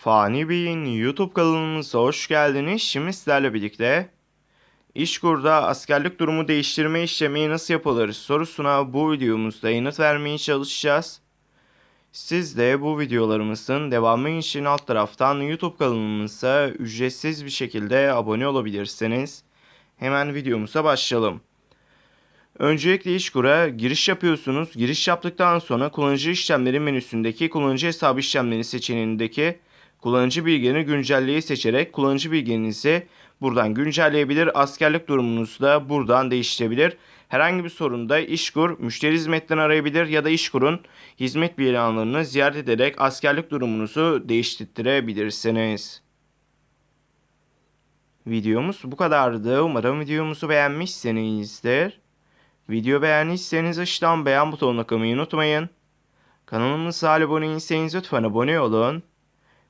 Fani Bey'in YouTube kanalımıza hoş geldiniz. Şimdi sizlerle birlikte İşkur'da askerlik durumu değiştirme işlemi nasıl yapılır sorusuna bu videomuzda yanıt vermeye çalışacağız. Siz de bu videolarımızın devamı için alt taraftan YouTube kanalımıza ücretsiz bir şekilde abone olabilirsiniz. Hemen videomuza başlayalım. Öncelikle İşkur'a giriş yapıyorsunuz. Giriş yaptıktan sonra kullanıcı işlemleri menüsündeki kullanıcı hesabı işlemleri seçeneğindeki kullanıcı bilgilerini güncelleyi seçerek kullanıcı bilginizi buradan güncelleyebilir. Askerlik durumunuzu da buradan değiştirebilir. Herhangi bir sorunda İşkur müşteri hizmetten arayabilir ya da İşkur'un hizmet ilanlarını ziyaret ederek askerlik durumunuzu değiştirebilirsiniz. Videomuz bu kadardı. Umarım videomuzu beğenmişsinizdir. Video beğendiyseniz aşağıdan beğen butonuna kılmayı unutmayın. Kanalımıza abone değilseniz lütfen abone olun.